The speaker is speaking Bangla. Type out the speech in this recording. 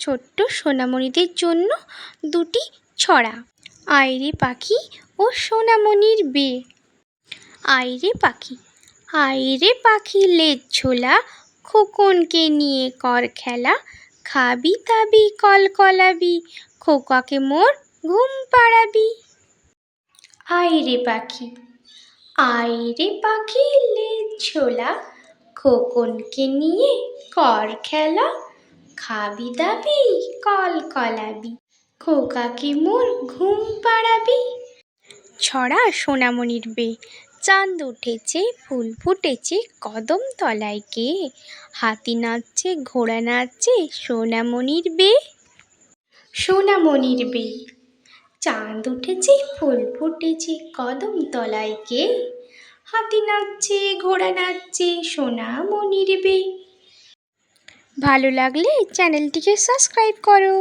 ছোট্ট সোনামণিদের জন্য দুটি ছড়া আয়রে পাখি ও সোনামণির বে আয়রে পাখি আয়রে পাখি লেজ ঝোলা, খোকনকে নিয়ে কর খেলা, খাবি তাবি, কল কলাবি, খোকাকে মোর ঘুম পাড়াবি। আয়রে পাখি আয়রে পাখি লেজ ঝোলা, খোকনকে নিয়ে কর খেলা খাবি দাবি, কল কলাবি খোকাকে মোর ঘুম পাড়াবি। ছড়া সোনামণির বে চাঁদ উঠেছে, ফুল ফুটেছে, কদম তলায় কে? হাতি নাচছে, ঘোড়া নাচছে, সোনামণির বে সোনামণির বে চাঁদ উঠেছে, ফুল ফুটেছে, কদম তলায় কে? হাতি নাচছে, ঘোড়া নাচছে, সোনামণির বে ভালো লাগলে চ্যানেলটিকে সাবস্ক্রাইব করো।